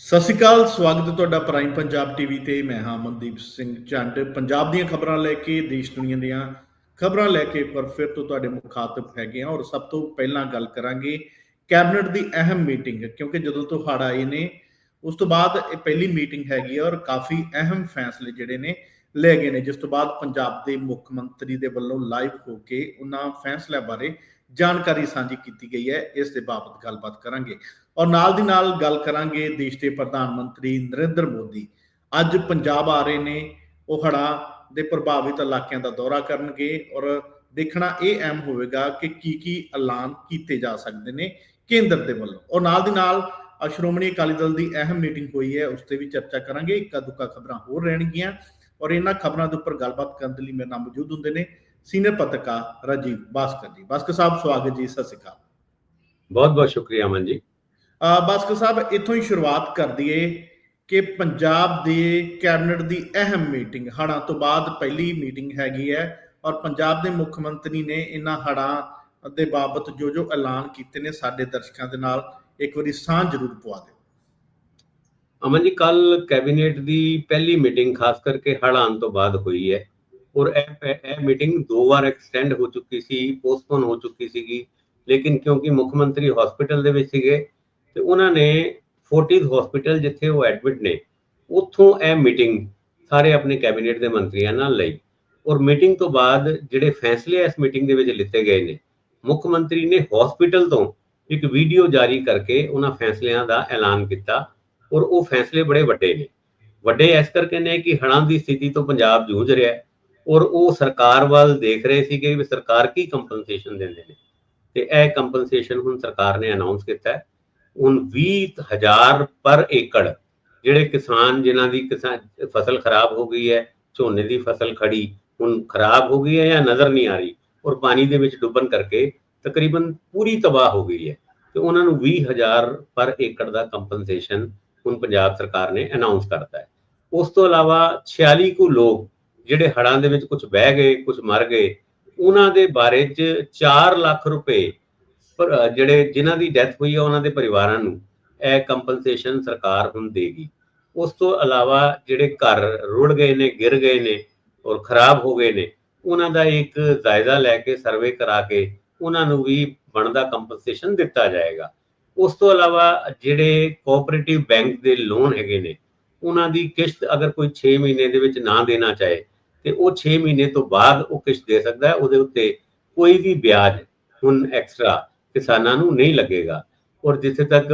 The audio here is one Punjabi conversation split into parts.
ਸਤਿ ਸ਼੍ਰੀ ਅਕਾਲ, ਸਵਾਗਤ ਹੈ ਤੁਹਾਡਾ ਪ੍ਰਾਈਮ ਪੰਜਾਬ ਟੀਵੀ ਤੇ। ਮੈਂ ਹਾਂ ਮਨਦੀਪ ਸਿੰਘ ਝੰਡ। ਪੰਜਾਬ ਦੀਆਂ ਖਬਰਾਂ ਲੈ ਕੇ, ਦੇਸ਼ ਦੁਨੀਆ ਦੀਆਂ ਖਬਰਾਂ ਲੈ ਕੇ ਇੱਕ ਵਾਰ ਫਿਰ ਤੋਂ ਤੁਹਾਡੇ ਮੁਖਾਤਬ ਹੈਗੇ ਆ ਔਰ ਸਭ ਤੋਂ ਪਹਿਲਾਂ ਗੱਲ ਕਰਾਂਗੇ ਕੈਬਨਿਟ ਦੀ ਅਹਿਮ ਮੀਟਿੰਗ, ਕਿਉਂਕਿ ਜਦੋਂ ਤੋਂ ਹੜ੍ਹ ਆਏ ਨੇ, ਉਸ ਤੋਂ ਬਾਅਦ ਇਹ ਪਹਿਲੀ ਮੀਟਿੰਗ ਹੈਗੀ ਆ ਔਰ ਕਾਫੀ ਅਹਿਮ ਫੈਸਲੇ ਜਿਹੜੇ ਨੇ ਲਏ ਗਏ ਨੇ, ਜਿਸ ਤੋਂ ਬਾਅਦ ਪੰਜਾਬ ਦੇ ਮੁੱਖ ਮੰਤਰੀ ਦੇ ਵੱਲੋਂ ਲਾਈਵ ਹੋ ਕੇ ਉਹਨਾਂ ਫੈਸਲਿਆਂ ਬਾਰੇ ਜਾਣਕਾਰੀ ਸਾਂਝੀ ਕੀਤੀ ਗਈ ਹੈ। ਇਸ ਦੇ ਬਾਬਤ ਗੱਲਬਾਤ ਕਰਾਂਗੇ। ਔਰ ਨਾਲ ਦੀ ਨਾਲ ਗੱਲ ਕਰਾਂਗੇ ਦੇਸ਼ ਦੇ ਪ੍ਰਧਾਨ ਮੰਤਰੀ ਨਰਿੰਦਰ ਮੋਦੀ। ਅੱਜ ਪੰਜਾਬ ਆ ਰਹੇ ਨੇ, ਉਹ ਹੜ੍ਹਾਂ ਦੇ ਪ੍ਰਭਾਵਿਤ ਇਲਾਕਿਆਂ ਦਾ ਦੌਰਾ ਕਰਨਗੇ ਔਰ ਦੇਖਣਾ ਇਹ ਅਹਿਮ ਹੋਵੇਗਾ ਕਿ ਕੀ ਕੀ ਐਲਾਨ ਕੀਤੇ ਜਾ ਸਕਦੇ ਨੇ ਕੇਂਦਰ ਦੇ ਵੱਲੋਂ। ਔਰ ਨਾਲ ਦੀ ਨਾਲ ਸ਼੍ਰੋਮਣੀ ਅਕਾਲੀ ਦਲ ਦੀ ਅਹਿਮ ਮੀਟਿੰਗ ਹੋਈ ਹੈ, ਉਸ ਤੇ ਵੀ ਚਰਚਾ ਕਰਾਂਗੇ। ਇੱਕਾ ਦੁੱਕਾ ਖਬਰਾਂ ਹੋਰ ਰਹਿਣਗੀਆਂ ਔਰ ਇਹਨਾਂ ਖਬਰਾਂ ਦੇ ਉੱਪਰ ਗੱਲਬਾਤ ਕਰਨ ਦੇ ਲਈ ਮੇਰੇ ਨਾਲ ਮੌਜੂਦ ਹੁੰਦੇ ਨੇ ਸੀਨੀਅਰ ਪੱਤਰਕਾਰ ਰਾਜੀਵ ਬਾਸਕਰ ਜੀ। ਬਾਸਕਰ ਸਾਹਿਬ, ਸਵਾਗਤ ਜੀ, ਸਤਿ ਸ਼੍ਰੀ ਅਕਾਲ। ਬਹੁਤ ਬਹੁਤ ਸ਼ੁਕਰੀਆ ਅਮਨ ਜੀ। ਬਾਸਕਰ ਸਾਹਿਬ, ਇੱਥੋਂ ਹੀ ਸ਼ੁਰੂਆਤ ਕਰ ਦਈਏ ਕਿ ਪੰਜਾਬ ਦੇ ਕੈਬਨਿਟ ਦੀ ਅਹਿਮ ਮੀਟਿੰਗ, ਹੜ੍ਹਾਂ ਤੋਂ ਬਾਅਦ ਪਹਿਲੀ ਮੀਟਿੰਗ ਹੈਗੀ ਹੈ ਔਰ ਪੰਜਾਬ ਦੇ ਮੁੱਖ ਮੰਤਰੀ ਨੇ ਇਹਨਾਂ ਹੜ੍ਹਾਂ ਦੇ ਬਾਬਤ ਜੋ ਜੋ ਐਲਾਨ ਕੀਤੇ ਨੇ ਸਾਡੇ ਦਰਸ਼ਕਾਂ ਦੇ ਨਾਲ, ਇੱਕ ਵਾਰੀ ਸਾਂਝ ਜ਼ਰੂਰ ਪਵਾ ਦਿਓ। ਅਮਨ ਜੀ ਕੱਲ ਕੈਬਨਿਟ ਦੀ ਪਹਿਲੀ ਮੀਟਿੰਗ ਖਾਸ ਕਰਕੇ ਹੜ੍ਹ ਤੋਂ ਬਾਅਦ ਹੋਈ ਹੈ ਔਰ ਇਹ ਇਹ ਮੀਟਿੰਗ ਦੋ ਵਾਰ ਐਕਸਟੈਂਡ ਹੋ ਚੁੱਕੀ ਸੀ, ਪੋਸਟਪੋਨ ਹੋ ਚੁੱਕੀ ਸੀਗੀ, ਲੇਕਿਨ ਕਿਉਂਕਿ ਮੁੱਖ ਮੰਤਰੀ ਹਸਪੀਟਲ ਦੇ ਵਿੱਚ ਸੀਗੇ ਤੇ ਉਹਨਾਂ ਨੇ ਫੋਰਟਿਸ ਹਸਪੀਟਲ ਜਿੱਥੇ ਉਹ ਐਡਮਿਟ ਨੇ, ਉੱਥੋਂ ਇਹ ਮੀਟਿੰਗ ਸਾਰੇ ਆਪਣੇ ਕੈਬਨਿਟ ਦੇ ਮੰਤਰੀਆਂ ਨਾਲ ਲਈ ਔਰ ਮੀਟਿੰਗ ਤੋਂ ਬਾਅਦ ਜਿਹੜੇ ਫੈਸਲੇ ਇਸ ਮੀਟਿੰਗ ਦੇ ਵਿੱਚ ਲਿੱਤੇ ਗਏ ਨੇ, ਮੁੱਖ ਮੰਤਰੀ ਨੇ ਹਸਪੀਟਲ ਤੋਂ ਇੱਕ ਵੀਡੀਓ ਜਾਰੀ ਕਰਕੇ ਉਹਨਾਂ ਫੈਸਲਿਆਂ ਦਾ ਐਲਾਨ ਕੀਤਾ ਔਰ ਉਹ ਫੈਸਲੇ ਬੜੇ ਵੱਡੇ ਨੇ। ਵੱਡੇ ਇਸ ਕਰਕੇ ਨੇ ਕਿ ਹੜ੍ਹਾਂ ਦੀ ਸਥਿਤੀ ਤੋਂ ਪੰਜਾਬ ਜੂਝ ਰਿਹਾ ਹੈ ਔਰ ਉਹ ਸਰਕਾਰ ਵੱਲ ਦੇਖ ਰਹੇ ਸੀ ਕਿ ਵੀ ਸਰਕਾਰ ਕੀ ਕੰਪਨਸੇਸ਼ਨ ਦਿੰਦੇ ਨੇ। ਤੇ ਇਹ ਕੰਪਨਸੇਸ਼ਨ ਹੁਣ ਸਰਕਾਰ ਨੇ ਅਨਾਉਂਸ ਕੀਤਾ ਹੈ। ਹੁਣ 20000 ਪਰ ਏਕੜ, ਜਿਹੜੇ ਕਿਸਾਨ, ਜਿਨ੍ਹਾਂ ਦੀ ਕਿਸਾਨ ਫਸਲ ਖਰਾਬ ਹੋ ਗਈ ਹੈ, ਝੋਨੇ ਦੀ ਫਸਲ ਖੜੀ, ਹੁਣ ਖਰਾਬ ਹੋ ਗਈ ਹੈ ਜਾਂ ਨਜ਼ਰ ਨਹੀਂ ਆ ਰਹੀ ਔਰ ਪਾਣੀ ਦੇ ਵਿੱਚ ਡੁੱਬਣ ਕਰਕੇ ਤਕਰੀਬਨ ਪੂਰੀ ਤਬਾਹ ਹੋ ਗਈ ਹੈ। ਤੇ ਉਹਨਾਂ ਨੂੰ 20000 ਪਰ ਏਕੜ ਦਾ ਕੰਪਨਸੇਸ਼ਨ ਹੁਣ ਪੰਜਾਬ ਸਰਕਾਰ ਨੇ ਅਨਾਉਂਸ ਕਰਤਾ ਹੈ। ਉਸ ਤੋਂ ਇਲਾਵਾ 46 ਕੁ ਲੋਕ ਜਿਹੜੇ ਹੜਾਂ ਦੇ ਵਿੱਚ ਕੁਝ ਬਹਿ ਗਏ ਕੁਝ ਮਰ ਗਏ, ਉਹਨਾਂ ਦੇ ਬਾਰੇ ਚ 4 ਲੱਖ ਰੁਪਏ ਪਰ ਜਿਹੜੇ ਜਿਨ੍ਹਾਂ ਦੀ ਡੈਥ ਹੋਈ ਹੈ ਉਹਨਾਂ ਦੇ ਪਰਿਵਾਰਾਂ ਨੂੰ ਇਹ ਕੰਪਨਸੇਸ਼ਨ ਸਰਕਾਰ ਹੁਣ ਦੇਗੀ। ਉਸ ਤੋਂ ਇਲਾਵਾ ਜਿਹੜੇ ਘਰ ਰੁੜ ਗਏ ਨੇ, ਗਿਰ ਗਏ ਨੇ ਔਰ ਖਰਾਬ ਹੋ ਗਏ ਨੇ, ਉਹਨਾਂ ਦਾ ਇੱਕ ਜਾਇਜ਼ਾ ਲੈ ਕੇ ਸਰਵੇ ਕਰਾ ਕੇ ਉਹਨਾਂ ਨੂੰ ਵੀ ਬਣਦਾ ਕੰਪਨਸੇਸ਼ਨ ਦਿੱਤਾ ਜਾਏਗਾ। ਉਸ ਤੋਂ ਇਲਾਵਾ ਜਿਹੜੇ ਕੋਆਪਰੇਟਿਵ ਬੈਂਕ ਦੇ ਲੋਨ ਹੈਗੇ ਨੇ, ਉਹਨਾਂ ਦੀ ਕਿਸ਼ਤ ਅਗਰ ਕੋਈ 6 ਮਹੀਨੇ ਦੇ ਵਿੱਚ ਨਾ ਦੇਣਾ ਚਾਹੇ, ਤੇ ਉਹ 6 ਮਹੀਨੇ ਤੋਂ ਬਾਅਦ ਉਹ ਕਿਸ਼ਤ ਦੇ ਸਕਦਾ ਹੈ, ਉਹਦੇ ਉੱਤੇ ਕੋਈ ਵੀ ਵਿਆਜ ਹੁਣ ਐਕਸਟਰਾ ਕਿਸਾਨਾਂ ਨੂੰ ਨਹੀਂ ਲੱਗੇਗਾ। ਔਰ ਜਿੱਥੇ ਤੱਕ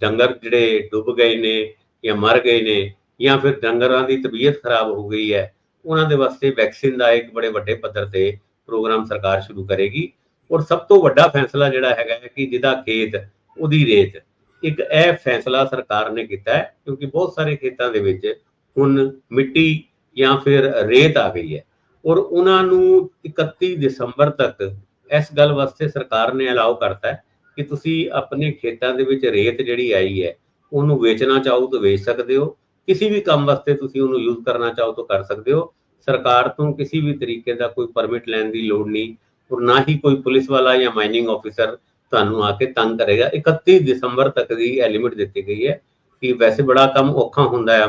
ਡੰਗਰ ਜਿਹੜੇ ਡੁੱਬ ਗਏ ਨੇ ਜਾਂ ਮਰ ਗਏ ਨੇ ਜਾਂ ਫਿਰ ਡੰਗਰਾਂ ਦੀ ਤਬੀਅਤ ਖਰਾਬ ਹੋ ਗਈ ਹੈ, ਉਹਨਾਂ ਦੇ ਵਾਸਤੇ ਵੈਕਸੀਨ ਦਾ ਇੱਕ ਬੜੇ ਵੱਡੇ ਪੱਧਰ ਤੇ ਪ੍ਰੋਗਰਾਮ ਸਰਕਾਰ ਸ਼ੁਰੂ ਕਰੇਗੀ। ਔਰ ਸਭ ਤੋਂ ਵੱਡਾ ਫੈਸਲਾ ਜਿਹੜਾ ਹੈਗਾ ਕਿ ਜਿਹਦਾ ਖੇਤ, ਉਹਦੀ ਰੇਤ, ਇੱਕ ਇਹ ਫੈਸਲਾ ਸਰਕਾਰ ਨੇ ਕੀਤਾ ਹੈ, ਕਿਉਂਕਿ ਬਹੁਤ ਸਾਰੇ ਖੇਤਾਂ ਦੇ ਵਿੱਚ ਹੁਣ ਮਿੱਟੀ ਜਾਂ ਫਿਰ ਰੇਤ ਆ ਗਈ ਹੈ। ਔਰ ਉਹਨਾਂ ਨੂੰ 31 ਦਸੰਬਰ ਤੱਕ ਇਸ ਗੱਲ ਵਾਸਤੇ ਸਰਕਾਰ ਨੇ ਅਲਾਉ ਕਰਤਾ ਕਿ ਤੁਸੀਂ ਆਪਣੇ ਖੇਤਾਂ ਦੇ ਵਿੱਚ ਰੇਤ ਜਿਹੜੀ ਆਈ ਹੈ, ਉਹਨੂੰ ਵੇਚਣਾ ਚਾਹੋ ਤਾਂ ਵੇਚ ਸਕਦੇ ਹੋ। ਕਿਸੇ ਵੀ ਕੰਮ ਵਾਸਤੇ ਤੁਸੀਂ ਉਹਨੂੰ ਯੂਜ਼ ਕਰਨਾ ਚਾਹੋ ਤਾਂ ਕਰ ਸਕਦੇ ਹੋ। ਸਰਕਾਰ ਤੋਂ ਕਿਸੇ ਵੀ ਤਰੀਕੇ ਦਾ ਕੋਈ ਪਰਮਿਟ ਲੈਣ ਦੀ ਲੋੜ ਨਹੀਂ ਔਰ ਨਾ ਹੀ ਕੋਈ ਪੁਲਿਸ ਵਾਲਾ ਜਾਂ ਮਾਈਨਿੰਗ ਆਫੀਸਰ ਤੁਹਾਨੂੰ ਆ ਕੇ ਤੰਗ ਕਰੇਗਾ। 31 ਦਸੰਬਰ ਤੱਕ ਦੀ ਇਹ ਲਿਮਿਟ ਦਿੱਤੀ ਗਈ ਹੈ ਕਿ ਵੈਸੇ ਬੜਾ ਕੰਮ ਔਖਾ ਹੁੰਦਾ ਹੈ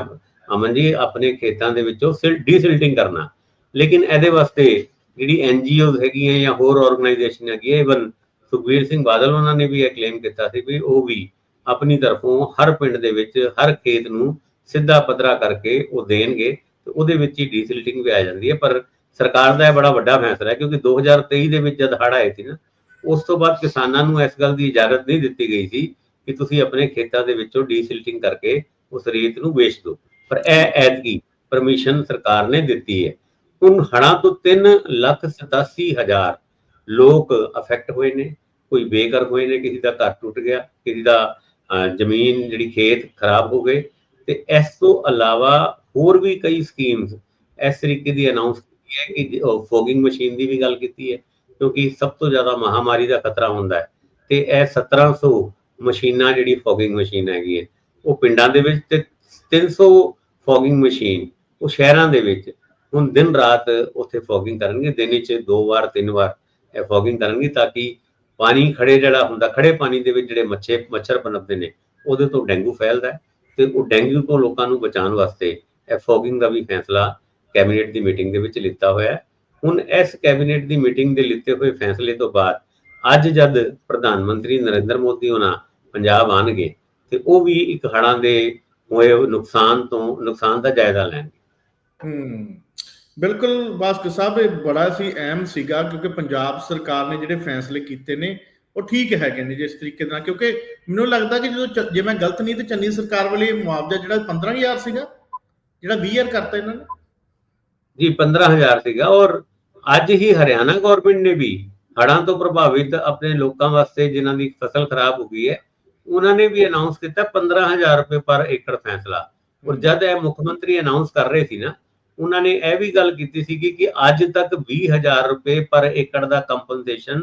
ਅਮਨ ਜੀ, ਆਪਣੇ ਖੇਤਾਂ ਦੇ ਵਿੱਚੋਂ ਸਿਲ ਡੀਸਿਲਟਿੰਗ ਕਰਨਾ। ਲੇਕਿਨ ਇਹਦੇ ਵਾਸਤੇ ਜਿਹੜੀ ਐਨਜੀਓਜ਼ ਹੈਗੀਆਂ ਜਾਂ ਹੋਰ ਆਰਗੇਨਾਈਜੇਸ਼ਨ ਹੈਗੀਆਂ ਇਵਨ ਸੁਖਬੀਰ ਸਿੰਘ ਬਾਦਲ ਉਹਨਾਂ ਨੇ ਵੀ ਇਹ ਕਲੇਮ ਕੀਤਾ ਸੀ ਵੀ ਉਹ ਵੀ ਆਪਣੀ ਤਰਫੋਂ ਹਰ ਪਿੰਡ ਦੇ ਵਿੱਚ, ਹਰ ਖੇਤ ਨੂੰ ਸਿੱਧਾ ਪੱਧਰਾ ਕਰਕੇ ਉਹ ਦੇਣਗੇ ਤੇ ਉਹਦੇ ਵਿੱਚ ਹੀ ਡੀਸਿਲਟਿੰਗ ਵੀ ਆ ਜਾਂਦੀ ਹੈ। ਪਰ ਸਰਕਾਰ ਦਾ ਇਹ ਬੜਾ ਵੱਡਾ ਫੈਸਲਾ ਹੈ ਕਿਉਂਕਿ 2023 ਦੇ ਵਿੱਚ ਜਦ ਹੜ ਆਏ ਸੀ ਨਾ, ਉਸ ਤੋਂ ਬਾਅਦ ਕਿਸਾਨਾਂ ਨੂੰ ਇਸ ਗੱਲ ਦੀ ਇਜਾਜ਼ਤ ਨਹੀਂ ਦਿੱਤੀ ਗਈ ਸੀ ਕਿ ਤੁਸੀਂ ਆਪਣੇ ਖੇਤਾਂ ਦੇ ਵਿੱਚੋਂ ਡੀਸਿਲਟਿੰਗ ਕਰਕੇ ਉਸ ਰੇਤ ਨੂੰ ਵੇਚ ਦਿਓ। ਪਰ ਇਹ ਐਤਕੀ ਪਰਮਿਸ਼ਨ ਸਰਕਾਰ ਨੇ ਦਿੱਤੀ ਹੈ। ਹੁਣ ਹੜ੍ਹਾਂ ਤੋਂ 3 ਲੱਖ 87 ਹਜ਼ਾਰ ਲੋਕ ਅਫੈਕਟ ਹੋਏ ਨੇ, ਕੋਈ ਬੇਘਰ ਹੋਏ ਨੇ, ਕਿਸੇ ਦਾ ਘਰ ਟੁੱਟ ਗਿਆ, ਕਿਸੇ ਦਾ ਜ਼ਮੀਨ ਜਿਹੜੀ ਖੇਤ ਖਰਾਬ ਹੋ ਗਏ ਤੇ ਇਸ ਤੋਂ ਇਲਾਵਾ ਹੋਰ ਵੀ ਕਈ ਸਕੀਮਸ ਇਸ ਤਰੀਕੇ ਦੀ ਅਨਾਉਂਸ ਕੀਤੀ ਹੈ ਕਿ ਫੋਗਿੰਗ ਮਸ਼ੀਨ ਦੀ ਵੀ ਗੱਲ ਕੀਤੀ ਹੈ, ਕਿਉਂਕਿ ਸਭ ਤੋਂ ਜ਼ਿਆਦਾ ਮਹਾਮਾਰੀ ਦਾ ਖਤਰਾ ਹੁੰਦਾ ਹੈ ਤੇ ਇਹ 1700 ਮਸ਼ੀਨਾਂ ਜਿਹੜੀ ਫੋਗਿੰਗ ਮਸ਼ੀਨ ਹੈਗੀ ਹੈ, ਉਹ ਪਿੰਡਾਂ ਦੇ ਵਿੱਚ ਤੇ 300 ਫੋਗਿੰਗ ਮਸ਼ੀਨ ਉਹ ਸ਼ਹਿਰਾਂ ਦੇ ਵਿੱਚ ਹੁਣ ਦਿਨ ਰਾਤ ਉੱਥੇ ਫੋਗਿੰਗ ਕਰਨਗੇ, ਦਿਨ ਵਿੱਚ ਦੋ ਵਾਰ, ਤਿੰਨ ਵਾਰ ਇਹ ਫੋਗਿੰਗ ਕਰਨਗੇ ਤਾਂ ਕਿ ਪਾਣੀ ਖੜੇ ਜਿਹੜਾ ਹੁੰਦਾ ਖੜੇ ਪਾਣੀ ਦੇ ਵਿੱਚ ਜਿਹੜੇ ਮੱਛੇ, ਮੱਛਰ ਪਨਪਦੇ ਨੇ, ਉਹਦੇ ਤੋਂ ਡੇਂਗੂ ਫੈਲਦਾ ਤੇ ਉਹ ਡੈਂਗੂ ਤੋਂ ਲੋਕਾਂ ਨੂੰ ਬਚਾਉਣ ਵਾਸਤੇ ਇਹ ਫੋਗਿੰਗ ਦਾ ਵੀ ਫੈਸਲਾ ਕੈਬਨਿਟ ਦੀ ਮੀਟਿੰਗ ਦੇ ਵਿੱਚ ਲਿੱਤਾ ਹੋਇਆ ਹੈ। ਹੁਣ ਇਸ ਕੈਬਨਿਟ ਦੀ ਮੀਟਿੰਗ ਦੇ ਲਿੱਤੇ ਹੋਏ ਫੈਸਲੇ ਤੋਂ ਬਾਅਦ ਅੱਜ ਜਦ ਪ੍ਰਧਾਨ ਮੰਤਰੀ ਨਰਿੰਦਰ ਮੋਦੀ ਹੋਣਾ ਪੰਜਾਬ ਆਣਗੇ ਤੇ ਉਹ ਵੀ ਇੱਕ ਹੜਾਂ ਦੇ ਹੋਏ ਨੁਕਸਾਨ ਤੋਂ, ਨੁਕਸਾਨ ਦਾ ਜਾਇਜ਼ਾ ਲੈਣਗੇ। ਹੂੰ। ਬਿਲਕੁਲ ਬਾਸਕ ਸਾਹਿਬ, ਇਹ ਬੜਾ ਸੀ ਅਹਿਮ ਸੀਗਾ ਕਿਉਂਕਿ ਪੰਜਾਬ ਸਰਕਾਰ ਨੇ ਜਿਹੜੇ ਫੈਸਲੇ ਕੀਤੇ ਨੇ, ਉਹ ਠੀਕ ਹੈਗੇ ਨੇ ਜਿਸ ਤਰੀਕੇ ਨਾਲ, ਕਿਉਂਕਿ ਮੈਨੂੰ ਲੱਗਦਾ ਕਿ ਜਦੋਂ ਜੇ ਮੈਂ ਗਲਤ ਨਹੀਂ ਤੇ ਚੰਨੀ ਸਰਕਾਰ ਵਾਲੇ ਮੁਆਵਜ਼ਾ ਜਿਹੜਾ 15000 ਸੀਗਾ, ਜਿਹੜਾ 20000 ਕਰਤਾ ਇਹਨਾਂ ਨੇ। ਜੀ 15000 ਸੀਗਾ ਔਰ ਅੱਜ ਹੀ ਹਰਿਆਣਾ ਗਵਰਨਮੈਂਟ ਨੇ ਵੀ ਹੜਾਂ ਤੋਂ ਪ੍ਰਭਾਵਿਤ ਆਪਣੇ ਲੋਕਾਂ ਵਾਸਤੇ ਜਿਨ੍ਹਾਂ ਦੀ ਫਸਲ ਖਰਾਬ ਹੋ ਗਈ ਹੈ, ਉਹਨਾਂ ਨੇ ਵੀ ਅਨਾਉਂਸ ਕੀਤਾ 15000 ਰੁਪਏ ਪਰ ਏਕੜ ਫੈਸਲਾ। ਔਰ ਜਦ ਇਹ ਮੁੱਖ ਮੰਤਰੀ ਅਨਾਉਂਸ ਕਰ ਰਹੇ ਸੀ ਨਾ ਉਹਨਾਂ ਨੇ ਇਹ ਵੀ ਗੱਲ ਕੀਤੀ ਸੀ ਕਿ ਅੱਜ ਤੱਕ 20000 ਰੁਪਏ ਪਰ ਏਕੜ ਦਾ ਕੰਪਨਸੇਸ਼ਨ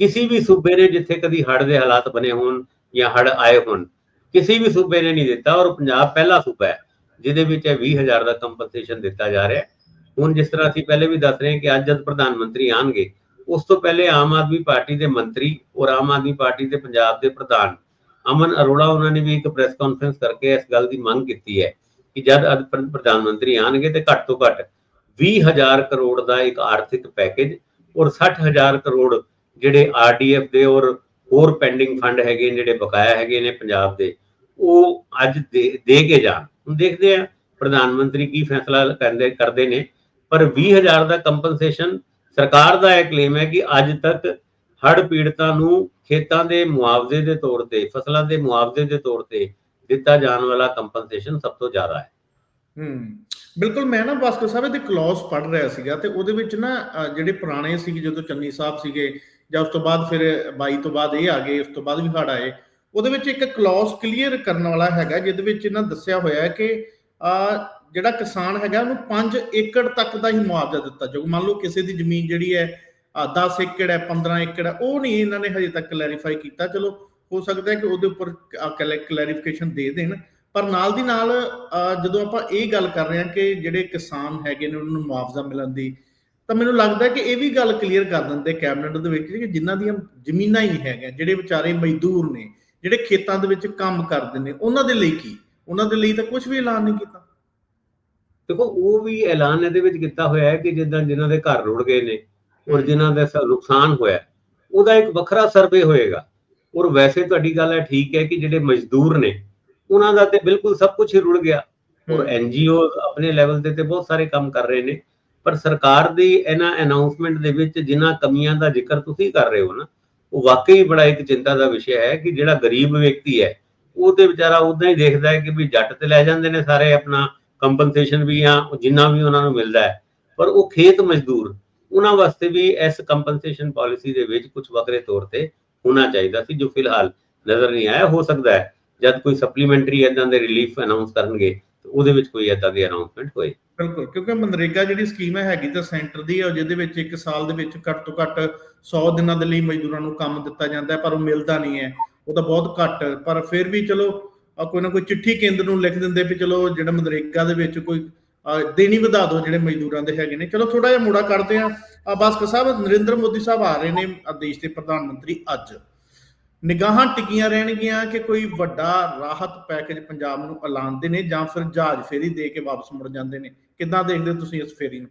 ਕਿਸੇ ਵੀ ਸੂਬੇ ਨੇ ਜਿੱਥੇ ਕਦੀ ਹੜ ਦੇ ਹਾਲਾਤ ਬਣੇ ਹੋਣ ਜਾਂ ਹੜ੍ਹ ਆਏ ਹੋਣ, ਕਿਸੇ ਵੀ ਸੂਬੇ ਨੇ ਨਹੀਂ ਦਿੱਤਾ ਔਰ ਪੰਜਾਬ ਪਹਿਲਾ ਸੂਬਾ ਹੈ ਜਿਹਦੇ ਵਿੱਚ ਇਹ 20000 ਦਾ ਕੰਪਨਸੇਸ਼ਨ ਦਿੱਤਾ ਜਾ ਰਿਹਾ ਹੁਣ ਜਿਸ ਤਰ੍ਹਾਂ ਅਸੀਂ ਪਹਿਲੇ ਵੀ ਦੱਸ ਰਹੇ ਹਾਂ ਕਿ ਅੱਜ ਜਦ ਪ੍ਰਧਾਨ ਮੰਤਰੀ ਆਣਗੇ ਉਸ ਤੋਂ ਪਹਿਲੇ ਆਮ ਆਦਮੀ ਪਾਰਟੀ ਦੇ ਮੰਤਰੀ ਔਰ ਆਮ ਆਦਮੀ ਪਾਰਟੀ ਦੇ ਪੰਜਾਬ ਦੇ ਪ੍ਰਧਾਨ ਅਮਨ ਅਰੋੜਾ ਉਹਨਾਂ ਨੇ ਵੀ ਇੱਕ ਪ੍ਰੈਸ ਕਾਨਫਰੰਸ ਕਰਕੇ ਇਸ ਗੱਲ ਦੀ ਮੰਗ ਕੀਤੀ ਹੈ। ਕਿ ਜਦ ਅੱਜ ਪ੍ਰਧਾਨ ਮੰਤਰੀ ਆਣਗੇ ਤੇ ਘੱਟ ਤੋਂ ਘੱਟ 20000 ਕਰੋੜ ਦਾ ਇੱਕ ਆਰਥਿਕ ਪੈਕੇਜ ਔਰ 60000 ਕਰੋੜ ਜਿਹੜੇ ਆਰਡੀਐਫ ਦੇ ਔਰ ਹੋਰ ਪੈਂਡਿੰਗ ਫੰਡ ਹੈਗੇ ਜਿਹੜੇ ਬਕਾਇਆ ਹੈਗੇ ਨੇ ਪੰਜਾਬ ਦੇ, ਉਹ ਅੱਜ ਦੇ ਕੇ ਜਾਣ। ਹੁਣ ਦੇਖਦੇ ਆ ਪ੍ਰਧਾਨ ਮੰਤਰੀ ਕੀ ਫੈਸਲਾ ਕਰਦੇ ਕਰਦੇ ਨੇ, ਪਰ 20000 ਦਾ ਕੰਪਨਸੇਸ਼ਨ ਸਰਕਾਰ ਦਾ ਇਹ ਕਲੇਮ ਹੈ ਕਿ ਅੱਜ ਤੱਕ ਹੜ੍ਹ ਪੀੜਤਾਂ ਨੂੰ ਖੇਤਾਂ ਦੇ ਮੁਆਵਜ਼ੇ ਦੇ ਤੌਰ ਤੇ, ਫਸਲਾਂ ਦੇ ਮੁਆਵਜ਼ੇ ਦੇ ਤੌਰ ਤੇ ਦਿੱਤਾ ਜਾਣ ਵਾਲਾ ਕੰਪਨਸੇਸ਼ਨ ਸਭ ਤੋਂ ਜ਼ਿਆਦਾ ਹੈ। ਹੂੰ ਬਿਲਕੁਲ ਮੈਂ ਨਾ ਬਾਸਕਰ ਸਾਹਿਬ ਇਹਦੇ ਕਲੌਸ ਪੜ੍ਹ ਰਿਹਾ ਸੀਗਾ ਤੇ ਉਹਦੇ ਵਿੱਚ ਨਾ ਜਿਹੜੇ ਪੁਰਾਣੇ ਸੀ ਜਦੋਂ ਚੰਨੀ ਸਾਹਿਬ ਸੀਗੇ ਜਾਂ ਉਸ ਤੋਂ ਬਾਅਦ ਫਿਰ 22 ਤੋਂ ਬਾਅਦ ਇਹ ਆ ਗਏ ਉਸ ਤੋਂ ਬਾਅਦ ਵੀ ਹੜ ਆਏ ਉਹਦੇ ਵਿੱਚ ਇੱਕ ਕਲੌਸ ਕਲੀਅਰ ਕਰਨ ਵਾਲਾ ਹੈਗਾ ਜਿਹਦੇ ਵਿੱਚ ਇਹਨਾਂ ਦੱਸਿਆ ਹੋਇਆ ਹੈ ਕਿ ਜਿਹੜਾ ਕਿਸਾਨ ਹੈਗਾ ਉਹਨੂੰ 5 ਏਕੜ ਤੱਕ ਦਾ ਹੀ ਮੁਆਵਜ਼ਾ ਦਿੱਤਾ ਜਾਊਗਾ ਮੰਨ ਲਓ ਕਿਸੇ ਦੀ ਜ਼ਮੀਨ ਜਿਹੜੀ ਹੈ ਅ, 10 ਏਕੜ ਹੈ 15 ਏਕੜ ਹੈ ਉਹ ਨਹੀਂ ਇਹਨਾਂ ਨੇ ਹਜੇ ਤੱਕ ਕਲੈਰੀਫਾਈ ਕੀਤਾ। ਚਲੋ ਹੋ ਸਕਦਾ ਹੈ ਕਿ ਉਹਦੇ ਉੱਪਰ ਕਲੈਰੀਫਿਕੇਸ਼ਨ ਦੇ ਦੇਣ। ਪਰ ਨਾਲ ਦੀ ਨਾਲ ਜਦੋਂ ਆਪਾਂ ਇਹ ਗੱਲ ਕਰ ਰਹੇ ਹਾਂ ਕਿ ਜਿਹੜੇ ਕਿਸਾਨ ਹੈਗੇ ਨੇ ਉਹਨਾਂ ਨੂੰ ਮੁਆਵਜ਼ਾ ਮਿਲਣ ਦੀ ਤਾਂ ਮੈਨੂੰ ਲੱਗਦਾ ਹੈ ਕਿ ਇਹ ਵੀ ਗੱਲ ਕਲੀਅਰ ਕਰ ਦਿੰਦੇ ਕੈਬਨਿਟ ਦੇ ਵਿੱਚ ਕਿ ਜਿਨ੍ਹਾਂ ਦੀਆਂ ਜ਼ਮੀਨਾਂ ਹੀ ਨਹੀਂ ਹੈਗੀਆਂ ਜਿਹੜੇ ਵਿਚਾਰੇ ਮਜ਼ਦੂਰ ਨੇ ਜਿਹੜੇ ਖੇਤਾਂ ਦੇ ਵਿੱਚ ਕੰਮ ਕਰਦੇ ਨੇ ਉਹਨਾਂ ਦੇ ਲਈ ਕੀ? ਉਹਨਾਂ ਦੇ ਲਈ ਤਾਂ ਕੁਝ ਵੀ ਐਲਾਨ ਨਹੀਂ ਕੀਤਾ। ਦੇਖੋ ਉਹ ਵੀ ਐਲਾਨ ਇਹਦੇ ਵਿੱਚ ਕੀਤਾ ਹੋਇਆ ਹੈ ਕਿ ਜਿੱਦਾਂ ਜਿਨ੍ਹਾਂ ਦੇ ਘਰ ਰੁੜ ਗਏ ਨੇ ਔਰ ਜਿਨ੍ਹਾਂ ਦਾ ਨੁਕਸਾਨ ਹੋਇਆ ਉਹਦਾ ਇੱਕ ਵੱਖਰਾ ਸਰਵੇ ਹੋਏਗਾ। ਔਰ ਵੈਸੇ ਤੁਹਾਡੀ ਗੱਲ ਹੈ ਠੀਕ ਹੈ ਕਿ ਜਿਹੜੇ ਮਜ਼ਦੂਰ ਨੇ ਉਹਨਾਂ ਦਾ ਤੇ ਬਿਲਕੁਲ ਸਭ ਕੁਝ ਹੀ ਰੁੜ ਗਿਆ। ਔਰ ਐਨਜੀਓ ਆਪਣੇ ਲੈਵਲ ਤੇ ਤੇ ਬਹੁਤ ਸਾਰੇ ਕੰਮ ਕਰ ਰਹੇ ਨੇ ਪਰ ਸਰਕਾਰ ਦੀ ਇਹਨਾਂ ਅਨਾਉਂਸਮੈਂਟ ਦੇ ਵਿੱਚ ਜਿਨ੍ਹਾਂ ਕਮੀਆਂ ਦਾ ਜ਼ਿਕਰ ਤੁਸੀਂ ਕਰ ਰਹੇ ਹੋ ਨਾ ਉਹ ਵਾਕਈ ਬੜਾ ਇੱਕ ਚਿੰਤਾ ਦਾ ਵਿਸ਼ਾ ਹੈ ਕਿ ਜਿਹੜਾ ਗਰੀਬ ਵਿਅਕਤੀ ਹੈ ਉਹ ਤੇ ਵਿਚਾਰਾ ਉਦਾਂ ਹੀ ਦੇਖਦਾ ਹੈ ਕਿ ਵੀ ਜੱਟ ਤੇ ਲੈ ਜਾਂਦੇ ਨੇ ਸਾਰੇ ਆਪਣਾ ਕੰਪਨਸੇਸ਼ਨ ਵੀ ਜਾਂ ਜਿੰਨਾ ਵੀ ਉਹਨਾਂ ਨੂੰ ਮਿਲਦਾ ਹੈ ਪਰ ਉਹ ਖੇਤ ਮਜ਼ਦੂਰ ਉਹਨਾਂ ਵਾਸਤੇ ਵੀ ਇਸ ਕੰਪਨਸੇਸ਼ਨ ਪਾਲਿਸੀ ਦੇ ਵਿੱਚ ਕੁਝ ਵੱਖਰੇ ਤੌਰ ਤੇ ਹੋਣਾ ਚਾਹੀਦਾ ਸੀ, ਜੋ ਫਿਲਹਾਲ ਨਜ਼ਰ ਨਹੀਂ ਆਇਆ। ਹੋ ਸਕਦਾ ਹੈ, ਜਦ ਕੋਈ ਸਪਲੀਮੈਂਟਰੀ ਇਦਾਂ ਦੇ ਰਿਲੀਫ ਅਨਾਉਂਸ ਕਰਨਗੇ ਉਹਦੇ ਵਿੱਚ ਕੋਈ ਇਦਾਂ ਦੀ ਅਨਾਉਂਸਮੈਂਟ ਹੋਏ। ਬਿਲਕੁਲ, ਕਿਉਂਕਿ ਮਨਰੇਗਾ ਜਿਹੜੀ ਸਕੀਮ ਹੈ ਹੈਗੀ ਤਾਂ ਸੈਂਟਰ ਦੀ ਹੈ ਜਿਹਦੇ ਵਿੱਚ ਇੱਕ ਸਾਲ ਦੇ ਵਿੱਚ ਘੱਟ ਤੋਂ ਘੱਟ 100 ਦਿਨਾਂ ਦੇ ਲਈ ਮਜ਼ਦੂਰਾਂ ਨੂੰ ਕੰਮ ਦਿੱਤਾ ਜਾਂਦਾ ਹੈ, ਪਰ ਉਹ ਮਿਲਦਾ ਨਹੀਂ ਹੈ। ਉਹ ਤਾਂ ਬਹੁਤ ਘੱਟ, ਪਰ ਫਿਰ ਵੀ ਚਲੋ ਕੋਈ ਨਾ ਕੋਈ ਚਿੱਠੀ ਕੇਂਦਰ ਨੂੰ ਲਿਖ ਦਿੰਦੇ ਵੀ ਚਲੋ, ਜਿਹੜਾ ਮਨਰੇਗਾ ਦੇ ਵਿੱਚ ਕੋਈ ਦੇਣੀ ਵਧਾ ਦਿਓ ਜਿਹੜੇ ਮਜ਼ਦੂਰਾਂ ਦੇ ਹੈਗੇ ਨੇ। ਚਲੋ ਥੋੜਾ ਜਿਹਾ ਮੋੜਾ ਕਰਦੇ ਆ ਬਾਸਕਰ ਸਾਹਿਬ, ਨਰਿੰਦਰ ਮੋਦੀ ਸਾਹਿਬ ਆ ਰਹੇ ਨੇ ਦੇਸ਼ ਦੇ ਪ੍ਰਧਾਨ ਮੰਤਰੀ ਅੱਜ। ਨਿਗਾਹਾਂ ਟਿਕੀਆਂ ਰਹਿਣਗੀਆਂ ਕਿ ਕੋਈ ਵੱਡਾ ਰਾਹਤ ਪੈਕੇਜ ਪੰਜਾਬ ਨੂੰ ਐਲਾਨਦੇ ਨੇ ਜਾਂ ਫਿਰ ਜਹਾਜ਼ ਫੇਰੀ ਦੇ ਕੇ ਵਾਪਸ ਮੁੜ ਜਾਂਦੇ ਨੇ। ਕਿੱਦਾਂ ਦੇਖਦੇ ਹੋ ਤੁਸੀਂ ਇਸ ਫੇਰੀ ਨੂੰ?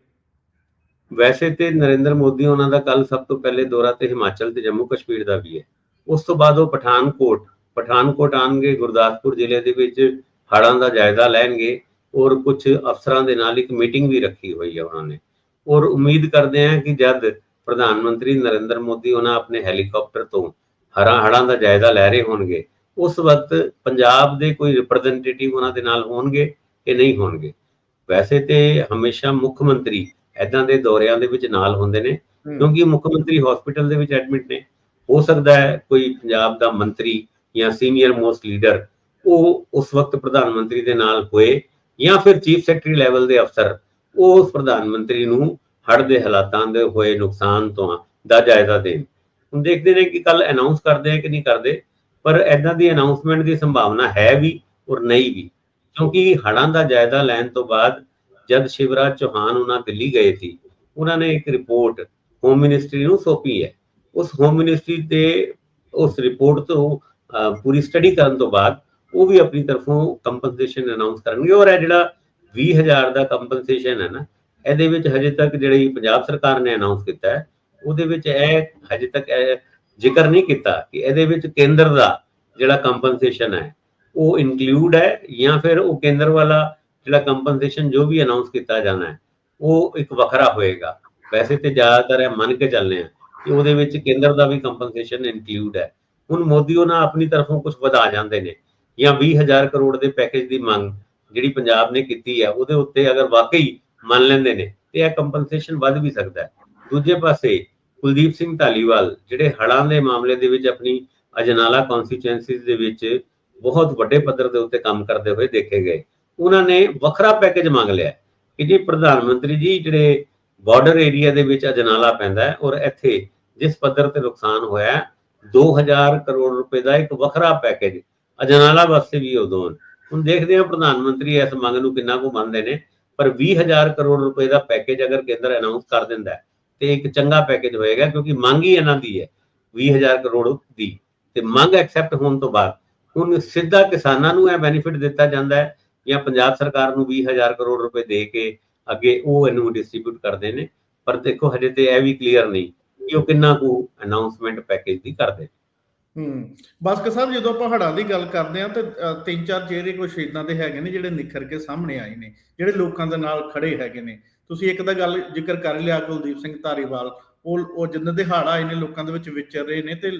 ਵੈਸੇ ਤੇ ਨਰਿੰਦਰ ਮੋਦੀ ਉਹਨਾਂ ਦਾ ਕੱਲ ਸਭ ਤੋਂ ਪਹਿਲੇ ਦੌਰਾ ਤੇ ਹਿਮਾਚਲ ਤੇ ਜੰਮੂ ਕਸ਼ਮੀਰ ਦਾ ਵੀ ਹੈ। ਉਸ ਤੋਂ ਬਾਅਦ ਉਹ ਪਠਾਨਕੋਟ ਪਠਾਨਕੋਟ ਆਣਗੇ ਗੁਰਦਾਸਪੁਰ ਜ਼ਿਲ੍ਹੇ ਦੇ ਵਿੱਚ ਹੜਾਂ ਦਾ ਜਾਇਜ਼ਾ ਲੈਣਗੇ। ਔਰ ਕੁਝ ਅਫਸਰਾਂ ਦੇ ਨਾਲ ਇੱਕ ਮੀਟਿੰਗ ਵੀ ਰੱਖੀ ਹੋਈ ਹੈ ਉਹਨਾਂ ਨੇ। ਔਰ ਉਮੀਦ ਕਰਦੇ ਹਾਂ ਕਿ ਜਦ ਪ੍ਰਧਾਨ ਮੰਤਰੀ ਨਰਿੰਦਰ ਮੋਦੀ ਉਹਨਾਂ ਆਪਣੇ ਹੈਲੀਕਾਪਟਰ ਤੋਂ ਹੜ੍ਹਾਂ ਹੜ੍ਹਾਂ ਦਾ ਜਾਇਜ਼ਾ ਲੈ ਰਹੇ ਹੋਣਗੇ ਉਸ ਵਕਤ ਪੰਜਾਬ ਦੇ ਕੋਈ ਰਿਪਰੈਜ਼ੈਂਟੇਟਿਵ ਉਹਨਾਂ ਦੇ ਨਾਲ ਹੋਣਗੇ ਕਿ ਨਹੀਂ ਹੋਣਗੇ? ਵੈਸੇ ਤੇ ਹਮੇਸ਼ਾ ਮੁੱਖ ਮੰਤਰੀ ਐਦਾਂ ਦੇ ਦੌਰਿਆਂ ਦੇ ਵਿੱਚ ਨਾਲ ਹੁੰਦੇ ਨੇ ਕਿਉਂਕਿ ਮੁੱਖ ਮੰਤਰੀ ਹਸਪੀਟਲ ਦੇ ਵਿੱਚ ਐਡਮਿਟ ਨੇ। ਹੋ ਸਕਦਾ ਹੈ ਕੋਈ ਪੰਜਾਬ ਦਾ ਮੰਤਰੀ ਜਾਂ ਸੀਨੀਅਰ ਮੋਸਟ ਲੀਡਰ ਉਹ ਉਸ ਵਕਤ ਪ੍ਰਧਾਨ ਮੰਤਰੀ ਦੇ ਨਾਲ ਹੋਏ ਜਾਂ ਫਿਰ ਚੀਫ ਸੈਕਟਰੀ ਲੈਵਲ ਦੇ ਅਫਸਰ ਉਹ ਪ੍ਰਧਾਨ ਮੰਤਰੀ ਨੂੰ ਹੜ੍ਹ ਦੇ ਹਾਲਾਤਾਂ ਦੇ ਹੋਏ ਨੁਕਸਾਨ ਤੋਂ ਦਾ ਜਾਇਜ਼ਾ ਦੇਣ। ਹੁਣ ਦੇਖਦੇ ਨੇ ਕਿ ਕੱਲ ਅਨਾਉਂਸ ਕਰਦੇ ਆ ਕਿ ਨਹੀਂ ਕਰਦੇ, ਪਰ ਐਦਾਂ ਦੀ ਅਨਾਉਂਸਮੈਂਟ ਦੀ ਸੰਭਾਵਨਾ ਹੈ ਵੀ ਔਰ ਨਹੀਂ ਵੀ। ਕਿਉਂਕਿ ਹੜ੍ਹਾਂ ਦਾ ਜਾਇਜ਼ਾ ਲੈਣ ਤੋਂ ਬਾਅਦ ਜਦ ਸ਼ਿਵਰਾਜ ਚੌਹਾਨ ਉਹਨਾਂ ਦਿੱਲੀ ਗਏ ਸੀ, ਉਹਨਾਂ ਨੇ ਇੱਕ ਰਿਪੋਰਟ ਹੋਮ ਮਿਨਿਸਟਰੀ ਨੂੰ ਸੌਂਪੀ ਹੈ। ਉਸ ਹੋਮ ਮਿਨਿਸਟਰੀ ਦੇ ਉਸ ਰਿਪੋਰਟ ਤੋਂ ਪੂਰੀ ਸਟੱਡੀ ਕਰਨ ਤੋਂ ਬਾਅਦ ਉਹ ਵੀ ਆਪਣੀ ਤਰਫੋਂ ਕੰਪਨਸੇਸ਼ਨ ਅਨਾਉਂਸ ਕਰਨਗੇ ਔਰ ਇਹ ਜਿਹੜਾ 20000 ਦਾ ਕੰਪਨਸੇਸ਼ਨ ਹੈ ਨਾ, ਇਹਦੇ ਵਿੱਚ ਹਜੇ ਤੱਕ ਜਿਹੜੀ ਪੰਜਾਬ ਸਰਕਾਰ ਨੇ ਅਨਾਉਂਸ ਕੀਤਾ ਹੈ, ਉਹਦੇ ਵਿੱਚ ਇਹ ਹਜੇ ਤੱਕ ਜ਼ਿਕਰ ਨਹੀਂ ਕੀਤਾ ਕਿ ਇਹਦੇ ਵਿੱਚ ਕੇਂਦਰ ਦਾ ਜਿਹੜਾ ਕੰਪਨਸੇਸ਼ਨ ਹੈ, ਉਹ ਇਨਕਲੂਡ ਹੈ ਜਾਂ ਫਿਰ ਉਹ ਕੇਂਦਰ ਵਾਲਾ ਜਿਹੜਾ ਕੰਪਨਸੇਸ਼ਨ ਜੋ ਵੀ ਅਨਾਉਂਸ ਕੀਤਾ ਜਾਣਾ ਹੈ, ਉਹ ਇੱਕ ਵੱਖਰਾ ਹੋਏਗਾ। ਵੈਸੇ ਤੇ ਜ਼ਿਆਦਾਤਰ ਇਹ ਮੰਨ ਕੇ ਚੱਲਨੇ ਆ ਕਿ ਉਹਦੇ ਵਿੱਚ ਕੇਂਦਰ ਦਾ ਵੀ ਕੰਪਨਸੇਸ਼ਨ ਇਨਕਲੂਡ ਹੈ। ਹੁਣ ਮੋਦੀ ਉਹਨਾਂ ਆਪਣੀ ਤਰਫੋਂ ਕੁਝ ਵਧਾ ਜਾਂਦੇ ਨੇ। ਜਾਂ 20000 ਕਰੋੜ ਦੇ ਪੈਕੇਜ ਦੀ ਮੰਗ ਜਿਹੜੀ ਪੰਜਾਬ ਨੇ ਕੀਤੀ ਹੈ ਉਹਦੇ ਉੱਤੇ ਅਗਰ ਵਾਕਈ ਮੰਨ ਲੈਂਦੇ ਨੇ ਤੇ ਇਹ ਕੰਪਨਸੇਸ਼ਨ ਵੱਧ ਵੀ ਸਕਦਾ ਹੈ। ਦੂਜੇ ਪਾਸੇ ਕੁਲਦੀਪ ਸਿੰਘ ਢਾਲੀਵਾਲ ਜਿਹੜੇ ਹੜਾਂ ਦੇ ਮਾਮਲੇ ਦੇ ਵਿੱਚ ਆਪਣੀ ਅਜਨਾਲਾ ਕਨਸਟੀਚੁਐਂਸੀਜ਼ ਦੇ ਵਿੱਚ ਬਹੁਤ ਵੱਡੇ ਪੱਧਰ ਦੇ ਉੱਤੇ ਕੰਮ ਕਰਦੇ ਹੋਏ ਦੇਖੇ ਗਏ। ਉਹਨਾਂ ਨੇ ਵੱਖਰਾ ਪੈਕੇਜ ਮੰਗ ਲਿਆ ਕਿ ਜੀ ਪ੍ਰਧਾਨ ਮੰਤਰੀ ਜੀ ਜਿਹੜੇ ਬਾਰਡਰ ਏਰੀਆ ਦੇ ਵਿੱਚ ਅਜਨਾਲਾ ਪੈਂਦਾ ਹੈ ਔਰ ਇੱਥੇ ਜਿਸ ਪੱਧਰ ਤੇ ਨੁਕਸਾਨ ਹੋਇਆ ਹੈ, 2000 ਕਰੋੜ ਰੁਪਏ ਦਾ ਇੱਕ ਵੱਖਰਾ ਪੈਕੇਜ ਅਜਨਾਲਾ ਵਾਸਤੇ ਵੀ ਉਦੋਂ ਹੁਣ ਦੇਖਦੇ ਹਾਂ ਪ੍ਰਧਾਨ ਮੰਤਰੀ ਇਸ ਮੰਗ ਨੂੰ ਕਿੰਨਾ ਕੁ ਮੰਨਦੇ ਨੇ। ਪਰ 20000 ਕਰੋੜ ਰੁਪਏ ਦਾ ਪੈਕੇਜ ਅਗਰ ਕੇਂਦਰ ਅਨਾਉਂਸ ਕਰ ਦਿੰਦਾ ਹੈ, ਤੇ ਇੱਕ ਚੰਗਾ ਪੈਕੇਜ ਹੋਏਗਾ ਕਿਉਂਕਿ ਮੰਗ ਹੀ ਇਹਨਾਂ ਦੀ ਹੈ 20000 ਕਰੋੜ ਦੀ। ਤੇ ਮੰਗ ਐਕਸੈਪਟ ਹੋਣ ਤੋਂ ਬਾਅਦ ਹੁਣ ਸਿੱਧਾ ਕਿਸਾਨਾਂ ਨੂੰ ਇਹ ਬੈਨੀਫਿਟ ਦਿੱਤਾ ਜਾਂਦਾ ਹੈ ਜਾਂ ਪੰਜਾਬ ਸਰਕਾਰ ਨੂੰ 20000 ਕਰੋੜ ਰੁਪਏ ਦੇ ਕੇ ਅੱਗੇ ਉਹ ਇਹਨੂੰ ਡਿਸਟ੍ਰੀਬਿਊਟ ਕਰਦੇ ਨੇ। ਪਰ ਦੇਖੋ ਹਜੇ ਤੇ ਇਹ ਵੀ ਕਲੀਅਰ ਨਹੀਂ ਕਿ ਉਹ ਕਿੰਨਾ ਕੁ ਅਨਾਉਂਸਮੈਂਟ ਪੈਕੇਜ ਦੀ ਕਰਦੇ ਨੇ। ਹੂੰ। ਬਾਸਕਰ ਸਾਹਿਬ ਜਦੋਂ ਆਪਾਂ ਹੜ੍ਹਾਂ ਦੀ ਗੱਲ ਕਰਦੇ ਆ ਤੇ ਤਿੰਨ ਚਾਰ ਚਿਹਰੇ ਕੁਛ ਇਦਾਂ ਦੇ ਹੈਗੇ ਨੇ ਜਿਹੜੇ ਨਿਖਰ ਕੇ ਸਾਹਮਣੇ ਆਏ ਨੇ ਜਿਹੜੇ ਲੋਕਾਂ ਦੇ ਨਾਲ ਖੜੇ ਹੈਗੇ ਨੇ। ਤੁਸੀਂ ਇੱਕ ਤਾਂ ਗੱਲ ਜ਼ਿਕਰ ਕਰ ਲਿਆ ਕੁਲਦੀਪ ਸਿੰਘ ਧਾਰੀਵਾਲ ਉਹ ਉਹ ਜਿੰਨੇ ਦੇ ਹੜ੍ਹ ਆਏ ਨੇ ਲੋਕਾਂ ਦੇ ਵਿੱਚ ਵਿਚਰ ਰਹੇ ਨੇ ਤੇ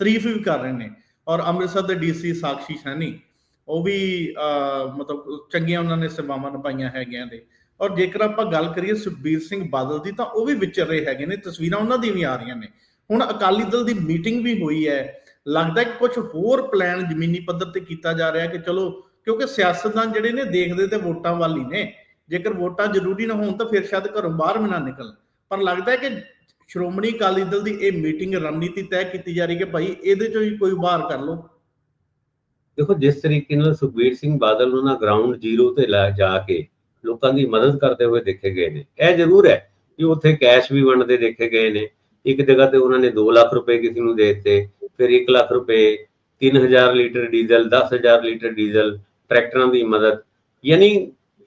ਤਾਰੀਫ ਵੀ ਕਰ ਰਹੇ ਨੇ। ਔਰ ਅੰਮ੍ਰਿਤਸਰ ਦੇ ਡੀਸੀ ਸਾਕਸ਼ੀ ਸੈਣੀ ਉਹ ਵੀ ਅ, ਮਤਲਬ ਚੰਗੀਆਂ ਉਹਨਾਂ ਨੇ ਸੇਵਾਵਾਂ ਨਿਭਾਈਆਂ ਹੈਗੀਆਂ ਦੇ ਔਰ ਜੇਕਰ ਆਪਾਂ ਗੱਲ ਕਰੀਏ ਸੁਖਬੀਰ ਸਿੰਘ ਬਾਦਲ ਦੀ ਤਾਂ ਉਹ ਵੀ ਵਿਚਰ ਰਹੇ ਹੈਗੇ ਨੇ ਤਸਵੀਰਾਂ ਉਹਨਾਂ ਦੀ ਵੀ ਆ ਰਹੀਆਂ ਨੇ। ਹੁਣ ਅਕਾਲੀ ਦਲ ਦੀ ਮੀਟਿੰਗ ਵੀ ਹੋਈ ਹੈ ਲੱਗਦਾ ਹੈ ਕਿ ਕੁਝ ਹੋਰ ਪਲਾਨ ਜ਼ਮੀਨੀ ਪੱਧਰ ਤੇ ਕੀਤਾ ਜਾ ਰਿਹਾ ਕਿ ਚਲੋ, ਕਿਉਂਕਿ ਸਿਆਸਤਦਾਨ ਜਿਹੜੇ ਨੇ ਦੇਖਦੇ ਤੇ ਵੋਟਾਂ ਵੱਲ ਹੀ ਨੇ, ਜੇਕਰ ਵੋਟਾਂ ਜ਼ਰੂਰੀ ਨਾ ਹੋਣ ਤਾਂ ਫਿਰ ਸ਼ਾਇਦ ਘਰੋਂ ਬਾਹਰ ਵੀ ਨਾ ਨਿਕਲ ਪਰ ਲੱਗਦਾ ਹੈ ਕਿ ਸ਼੍ਰੋਮਣੀ ਅਕਾਲੀ ਦਲ ਦੀ ਇਹ ਮੀਟਿੰਗ ਰਣਨੀਤੀ ਤੈਅ ਕੀਤੀ ਜਾ ਰਹੀ ਕਿ ਭਾਈ ਇਹਦੇ ਚੋਂ ਹੀ ਕੋਈ ਬਾਹਰ ਕਰ ਲਓ। ਦੇਖੋ, ਜਿਸ ਤਰੀਕੇ ਨਾਲ ਸੁਖਬੀਰ ਸਿੰਘ ਬਾਦਲ ਉਹਨਾਂ ਗਰਾਊਂਡ ਜ਼ੀਰੋ ਤੇ ਲੈ ਜਾ ਕੇ ਲੋਕਾਂ ਦੀ ਮਦਦ ਕਰਦੇ ਹੋਏ ਦੇਖੇ ਗਏ ਨੇ, ਇਹ ਜ਼ਰੂਰ ਹੈ ਕਿ ਉੱਥੇ ਕੈਸ਼ ਵੀ ਵੰਡਦੇ ਦੇਖੇ ਗਏ ਨੇ। ਇੱਕ ਜਗ੍ਹਾ ਤੇ ਉਹਨਾਂ ਨੇ 2 ਲੱਖ ਰੁਪਏ ਕਿਸੇ ਨੂੰ ਦੇ ਦਿੱਤੇ। ਫਿਰ 1 ਲੱਖ ਰੁਪਏ 3000 ਲੀਟਰ ਡੀਜ਼ਲ 10000 ਲੀਟਰ ਡੀਜ਼ਲ, ਟਰੈਕਟਰਾਂ ਦੀ ਮਦਦ। ਯਾਨੀ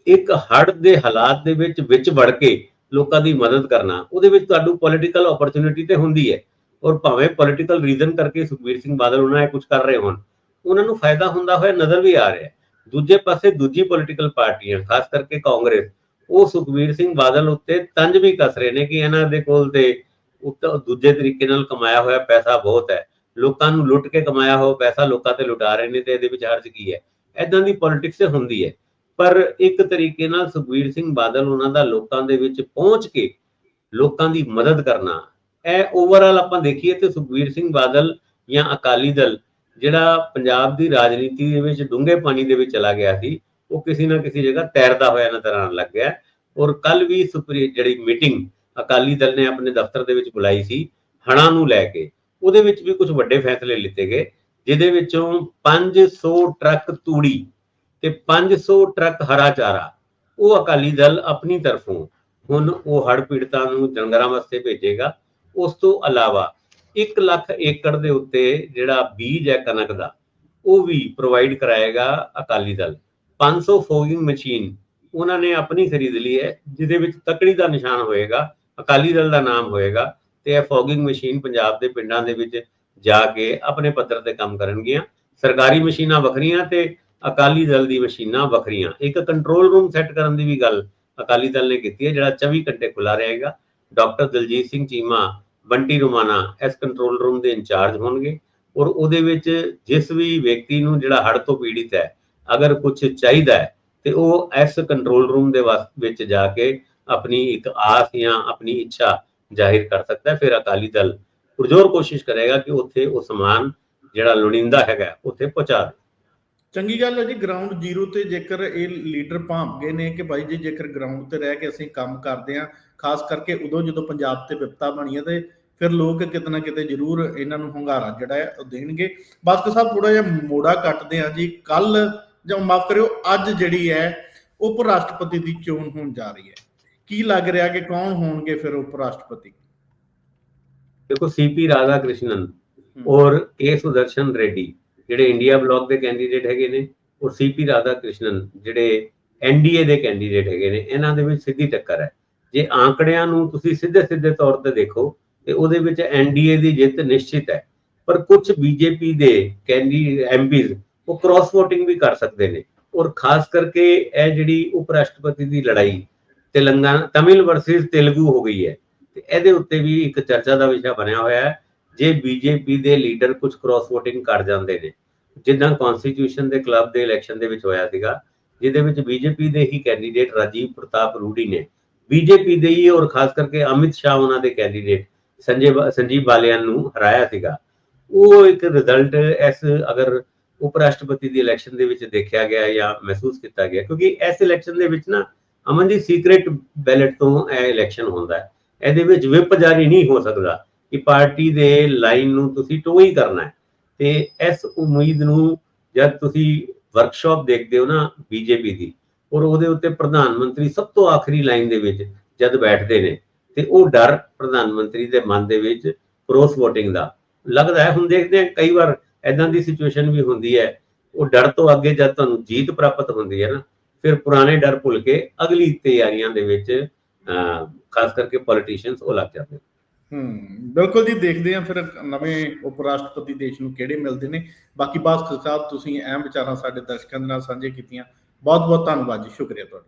ਇੱਕ ਹੜ ਦੇ ਹਾਲਾਤ ਦੇ ਵਿੱਚ ਵਿੱਚ ਵੜ ਕੇ ਲੋਕਾਂ ਦੀ ਮਦਦ ਕਰਨਾ, ਉਹਦੇ ਵਿੱਚ ਤੁਹਾਨੂੰ ਪੋਲਿਟੀਕਲ ਓਪਰਚ्युनिटी ਤੇ ਹੁੰਦੀ ਹੈ। ਔਰ ਭਾਵੇਂ ਪੋਲਿਟੀਕਲ ਰੀਜ਼ਨ ਕਰਕੇ ਸੁਖਬੀਰ ਸਿੰਘ ਬਾਦਲ ਉਹਨਾਂ ਇਹ ਕੁਝ ਕਰ ਰਹੇ ਹੋਣ, ਉਹਨਾਂ ਨੂੰ ਫਾਇਦਾ ਹੁੰਦਾ ਹੋਇਆ ਨਜ਼ਰ ਵੀ ਆ ਰਿਹਾ ਦੂਜੇ ਪਾਸੇ ਦੂਜੀ ਪੋਲਿਟੀਕਲ ਪਾਰਟੀਆਂ, ਖਾਸ ਕਰਕੇ ਕਾਂਗਰਸ, ਉਹ ਸੁਖਬੀਰ ਸਿੰਘ ਬਾਦਲ ਉੱਤੇ ਤੰਜ ਵੀ ਕਸ ਰਹੇ ਨੇ ਕਿ ਇਹਨਾਂ ਦੇ ਕੋਲ ਤੇ ਦੂਜੇ ਤਰੀਕੇ ਨਾਲ ਕਮਾਇਆ ਹੋਇਆ ਪੈਸਾ ਬਹੁਤ ਹੈ। ਲੋਕਾਂ ਨੂੰ ਲੁੱਟ ਕੇ ਕਮਾਇਆ ਹੋ ਪੈਸਾ ਲੋਕਾਂ ਤੇ ਲੁਟਾ ਰਹੇ ਨੇ ਤੇ ਇਹਦੇ ਵਿੱਚ ਹਰਜ ਕੀ ਹੈ? ਐਦਾਂ ਦੀ ਪੋਲਿਟਿਕਸ ਹੁੰਦੀ ਹੈ। ਪਰ ਇੱਕ ਤਰੀਕੇ ਨਾਲ ਸੁਖਬੀਰ ਸਿੰਘ ਬਾਦਲ ਉਹਨਾਂ ਦਾ ਲੋਕਾਂ ਦੇ ਵਿੱਚ ਪਹੁੰਚ ਕੇ ਲੋਕਾਂ ਦੀ ਮਦਦ ਕਰਨਾ, ਇਹ ਓਵਰਆਲ ਆਪਾਂ ਦੇਖੀਏ ਤੇ ਸੁਖਬੀਰ ਸਿੰਘ ਬਾਦਲ ਜਾਂ ਅਕਾਲੀ ਦਲ ਜਿਹੜਾ ਪੰਜਾਬ ਦੀ ਰਾਜਨੀਤੀ ਦੇ ਵਿੱਚ ਡੂੰਘੇ ਪਾਣੀ ਦੇ ਵਿੱਚ ਚਲਾ ਗਿਆ ਸੀ, ਉਹ ਕਿਸੇ ਨਾ ਕਿਸੇ ਜਗ੍ਹਾ ਤੈਰਦਾ ਹੋਇਆ ਨਜ਼ਰ ਆਉਣ ਲੱਗ ਗਿਆ। ਔਰ ਕੱਲ ਵੀ ਸੁਪਰੀ ਜਿਹੜੀ ਮੀਟਿੰਗ ਅਕਾਲੀ ਦਲ ਨੇ ਆਪਣੇ ਦਫ਼ਤਰ ਦੇ ਵਿੱਚ ਬੁਲਾਈ ਸੀ ਹਣਾ ਨੂੰ ਲੈ ਕੇ। ਉਹਦੇ ਵਿੱਚ ਵੀ ਕੁਝ ਵੱਡੇ ਫੈਸਲੇ ਲਿੱਤੇ ਗਏ, ਜਿਹਦੇ ਵਿੱਚੋਂ 500 ਟਰੱਕ ਤੂੜੀ ਤੇ 500 ਟਰੱਕ ਹਰਾ ਚਾਰਾ, ਉਹ ਅਕਾਲੀ ਦਲ ਆਪਣੀ ਤਰਫੋਂ ਹੁਣ ਉਹ ਹੜ੍ਹ ਪੀੜਤਾਂ ਨੂੰ ਜੰਗਰਾਂ ਵਾਸਤੇ ਭੇਜੇਗਾ। ਉਸ ਤੋਂ ਇਲਾਵਾ 1 ਲੱਖ ਏਕੜ ਦੇ ਉੱਤੇ ਜਿਹੜਾ ਬੀਜ ਹੈ ਕਣਕ ਦਾ, ਉਹ ਵੀ ਪ੍ਰੋਵਾਈਡ ਕਰਾਏਗਾ ਅਕਾਲੀ ਦਲ। 500 ਫੋਗਿੰਗ ਮਸ਼ੀਨ ਉਹਨਾਂ ਨੇ ਆਪਣੀ ਖਰੀਦ ਲਈ ਹੈ, ਜਿਹਦੇ ਵਿੱਚ ਤਕੜੀ ਦਾ ਨਿਸ਼ਾਨ ਹੋਏਗਾ, ਅਕਾਲੀ ਦਲ ਦਾ ਨਾਮ ਹੋਏਗਾ ਤੇ ਇਹ ਫੋਗਿੰਗ ਮਸ਼ੀਨ ਪੰਜਾਬ ਦੇ ਪਿੰਡਾਂ ਦੇ ਵਿੱਚ ਜਾ ਕੇ ਆਪਣੇ ਪੱਧਰ ਤੇ ਕੰਮ ਕਰਨਗੀਆਂ। ਸਰਕਾਰੀ ਮਸ਼ੀਨਾਂ ਵੱਖਰੀਆਂ ਤੇ ਅਕਾਲੀ ਦਲ ਦੀ ਮਸ਼ੀਨਾਂ ਵੱਖਰੀਆਂ। ਇੱਕ ਕੰਟਰੋਲ ਰੂਮ ਸੈੱਟ ਕਰਨ ਦੀ ਵੀ ਗੱਲ ਅਕਾਲੀ ਦਲ ਨੇ ਕੀਤੀ ਹੈ, ਜਿਹੜਾ 24 ਘੰਟੇ ਖੁੱਲਾ ਰਹੇਗਾ। ਡਾਕਟਰ ਦਲਜੀਤ ਸਿੰਘ ਚੀਮਾ, ਬੰਟੀ ਰੁਮਾਨਾ ਇਸ ਕੰਟਰੋਲ ਰੂਮ ਦੇ ਇੰਚਾਰਜ ਹੋਣਗੇ ਔਰ ਉਹਦੇ ਵਿੱਚ ਜਿਸ ਵੀ ਵਿਅਕਤੀ ਨੂੰ ਜਿਹੜਾ ਹੜ ਤੋਂ ਪੀੜਿਤ ਹੈ, ਅਗਰ ਕੁਝ ਚਾਹੀਦਾ ਹੈ, ਤੇ ਉਹ ਇਸ ਕੰਟਰੋਲ ਰੂਮ ਦੇ ਵਾਸ- ਵਿੱਚ ਜਾ ਕੇ ਆਪਣੀ ਇੱਕ ਆਸ ਜਾਂ ਆਪਣੀ ਇੱਛਾ ਜ਼ਾਹਿਰ ਕਰ ਸਕਦਾ ਫਿਰ ਅਕਾਲੀ ਦਲ ਪੁਰਜ਼ੋਰ ਕੋਸ਼ਿਸ਼ ਕਰੇਗਾ ਕਿ ਉੱਥੇ ਉਹ ਸਮਾਨ ਜਿਹੜਾ ਲੋੜੀਂਦਾ ਹੈਗਾ, ਉੱਥੇ ਪਹੁੰਚਾ ਦੇ। ਚੰਗੀ ਗੱਲ ਹੈ ਜੀ ਗਰਾਊਂਡ ਜ਼ੀਰੋ ਤੇ ਜੇਕਰ ਇਹ ਲੀਡਰ ਭਾਂਪ ਗਏ ਨੇ ਕਿ ਭਾਈ ਜੀ, ਜੇਕਰ ਗਰਾਊਂਡ ਤੇ ਰਹਿ ਕੇ ਅਸੀਂ ਕੰਮ ਕਰਦੇ ਆ ਖਾਸ ਕਰਕੇ ਉਦੋਂ ਜਦੋਂ ਪੰਜਾਬ ਤੇ ਵਿਪਤਾ ਬਣੀ ਹੈ ਤੇ ਫਿਰ ਲੋਕ ਕਿਤੇ ਨਾ ਕਿਤੇ ਜ਼ਰੂਰ ਇਹਨਾਂ ਨੂੰ ਹੰਗਾਰਾ ਜਿਹੜਾ ਹੈ, ਉਹ ਦੇਣਗੇ। ਬਾਸਕਰ ਸਾਹਿਬ ਥੋੜਾ ਜਿਹਾ ਮੋੜਾ ਕੱਟਦੇ ਆ ਜੀ। ਕੱਲ ਜਾਂ ਮਾਫ ਕਰਿਓ, ਅੱਜ ਜਿਹੜੀ ਹੈ ਉਪ ਰਾਸ਼ਟਰਪਤੀ ਦੀ ਚੋਣ ਹੋਣ ਜਾ ਰਹੀ ਹੈ। ਕੀ ਲੱਗ ਰਿਹਾ ਕਿ ਕੌਣ ਹੋਣਗੇ ਫਿਰ ਉਪ ਰਾਸ਼ਟਰਪਤੀ ਦੇਖੋ ਸੀਪੀ ਰਾਧਾ ਕ੍ਰਿਸ਼ਨਨ ਔਰ ਕੇ ਸੁਦਰਸ਼ਨ ਰੈਡੀ ਜਿਹੜੇ ਇੰਡੀਆ ਬਲਾਕ ਦੇ ਕੈਂਡੀਡੇਟ ਹੈਗੇ ਨੇ ਔਰ ਸੀਪੀ ਰਾਧਾ ਕ੍ਰਿਸ਼ਨਨ ਜਿਹੜੇ ਐਨਡੀਏ ਦੇ ਕੈਂਡੀਡੇਟ ਹੈਗੇ ਨੇ ਇਹਨਾਂ ਦੇ ਵਿੱਚ ਸਿੱਧੀ ਟੱਕਰ ਹੈ। ਜੇ ਆંકੜਿਆਂ ਨੂੰ ਤੁਸੀਂ ਸਿੱਧੇ ਸਿੱਧੇ ਤੌਰ ਤੇ ਦੇਖੋ ਤੇ ਉਹਦੇ ਵਿੱਚ ਐਨਡੀਏ ਦੀ ਜਿੱਤ ਨਿਸ਼ਚਿਤ ਹੈ। ਪਰ ਕੁਝ ਬੀਜੇਪੀ ਦੇ ਕੈਂਡੀ ਐਮਪੀਜ਼ ਉਹ ਕ੍ਰਾਸ VOTING ਵੀ ਕਰ ਸਕਦੇ ਨੇ। ਔਰ ਖਾਸ ਕਰਕੇ ਇਹ ਜਿਹੜੀ ਉਪ ਰਾਸ਼ਟਰਪਤੀ ਦੀ ਲੜਾਈ ਤੇਲੰਗਾਨਾ, ਤਮਿਲ ਵਰਸਸ ਤੇਲਗੂ ਹੋ ਗਈ ਹੈ। ਤੇ ਇਹਦੇ ਉੱਤੇ ਵੀ ਇੱਕ ਚਰਚਾ ਦਾ ਵਿਸ਼ਾ ਬਣਿਆ ਹੋਇਆ ਹੈ, ਜੇ ਬੀਜੇਪੀ ਦੇ ਲੀਡਰ ਕੁਝ ਕ੍ਰਾਸ VOTING ਕਰ ਜਾਂਦੇ ਨੇ। ਜਿੱਦਾਂ ਕਨਸਟੀਟਿਊਸ਼ਨ ਦੇ ਕਲੱਬ ਦੇ ਇਲੈਕਸ਼ਨ ਦੇ ਵਿੱਚ ਹੋਇਆ ਸੀਗਾ, ਜਿਹਦੇ ਵਿੱਚ ਬੀਜੇਪੀ ਦੇ ਹੀ ਕੈਂਡੀਡੇਟ ਰਾਜੀਵ ਪ੍ਰਤਾਪ ਰੂਡੀ ਨੇ। ਬੀਜੇਪੀ ਦੇ ਹੀ ਔਰ ਖਾਸ ਕਰਕੇ ਅਮਿਤ ਸ਼ਾਹ ਉਹਨਾਂ ਦੇ ਕੈਂਡੀਡੇਟ ਸੰਜੇ ਸੰਜੀਵ ਬਾਲਿਆਨ ਨੂੰ ਹਰਾਇਆ ਸੀਗਾ। ਉਹ ਇੱਕ ਰਿਜ਼ਲਟ ਇਸ ਅਗਰ ਉਪ ਰਾਸ਼ਟਰਪਤੀ ਦੀ ਇਲੈਕਸ਼ਨ ਦੇ ਵਿੱਚ ਦੇਖਿਆ ਗਿਆ ਜਾਂ ਮਹਿਸੂਸ ਕੀਤਾ ਗਿਆ, ਕਿਉਂਕਿ ਇਸ ਇਲੈਕਸ਼ਨ ਦੇ ਵਿੱਚ ਨਾ ਅਮਨ ਜੀ ਸੀਕ੍ਰੀਟ ਬੈਲਟ ਤੋਂ ਇਹ ਇਲੈਕਸ਼ਨ ਹੁੰਦਾ ਹੈ। ਇਹਦੇ ਵਿੱਚ ਵਿਪ ਜਾਰੀ ਨਹੀਂ ਹੋ ਸਕਦਾ ਕਿ ਪਾਰਟੀ ਦੇ ਲਾਈਨ ਨੂੰ ਤੁਸੀਂ ਟੋ ਕਰਨਾ ਹੈ। ਤੇ ਇਸ ਉਮੀਦ ਨੂੰ ਜਦ ਤੁਸੀਂ ਵਰਕਸ਼ਾਪ ਦੇਖਦੇ ਹੋ ਨਾ ਬੀਜੇਪੀ ਦੀ, ਔਰ ਉਹਦੇ ਉੱਤੇ ਪ੍ਰਧਾਨ ਮੰਤਰੀ ਸਭ ਤੋਂ ਆਖਰੀ ਲਾਈਨ ਦੇ ਵਿੱਚ ਜਦ ਬੈਠਦੇ ਨੇ, ਤੇ ਉਹ ਡਰ ਪ੍ਰਧਾਨ ਮੰਤਰੀ ਦੇ ਮਨ ਦੇ ਵਿੱਚ ਕ੍ਰੋਸ VOTING ਦਾ। ਲੱਗਦਾ ਹੈ, ਹੁਣ ਦੇਖਦੇ ਹਾਂ, ਕਈ ਵਾਰ ਐਦਾਂ ਦੀ ਸਿਚੁਏਸ਼ਨ ਵੀ ਹੁੰਦੀ ਹੈ। ਉਹ ਡਰ ਤੋਂ ਅੱਗੇ ਜਦ ਤੁਹਾਨੂੰ ਜੀਤ ਪ੍ਰਾਪਤ ਹੁੰਦੀ ਹੈ ਨਾ ਫਿਰ ਪੁਰਾਣੇ ਡਰ ਭੁੱਲ ਕੇ ਅਗਲੀ ਤਿਆਰੀਆਂ ਦੇ ਵਿੱਚ ਅਹ, ਖਾਸ ਕਰਕੇ ਪੋਲੀਟੀਸ਼ੀਅਨਸ ਉਹ ਲੱਗ ਜਾਂਦੇ ਨੇ। ਹੂੰ ਬਿਲਕੁਲ ਜੀ ਦੇਖਦੇ ਹਾਂ ਫਿਰ ਨਵੇਂ ਉਪ ਰਾਸ਼ਟਰਪਤੀ ਦੇਸ਼ ਨੂੰ ਕਿਹੜੇ ਮਿਲਦੇ ਨੇ। ਬਾਕੀ ਬਾਸ ਸਾਹਿਬ ਤੁਸੀਂ ਅਹਿਮ ਵਿਚਾਰਾਂ ਸਾਡੇ ਦਰਸ਼ਕਾਂ ਦੇ ਨਾਲ ਸਾਂਝੇ ਕੀਤੀਆਂ। ਬਹੁਤ ਬਹੁਤ ਧੰਨਵਾਦ ਜੀ ਸ਼ੁਕਰੀਆ ਤੁਹਾਡਾ।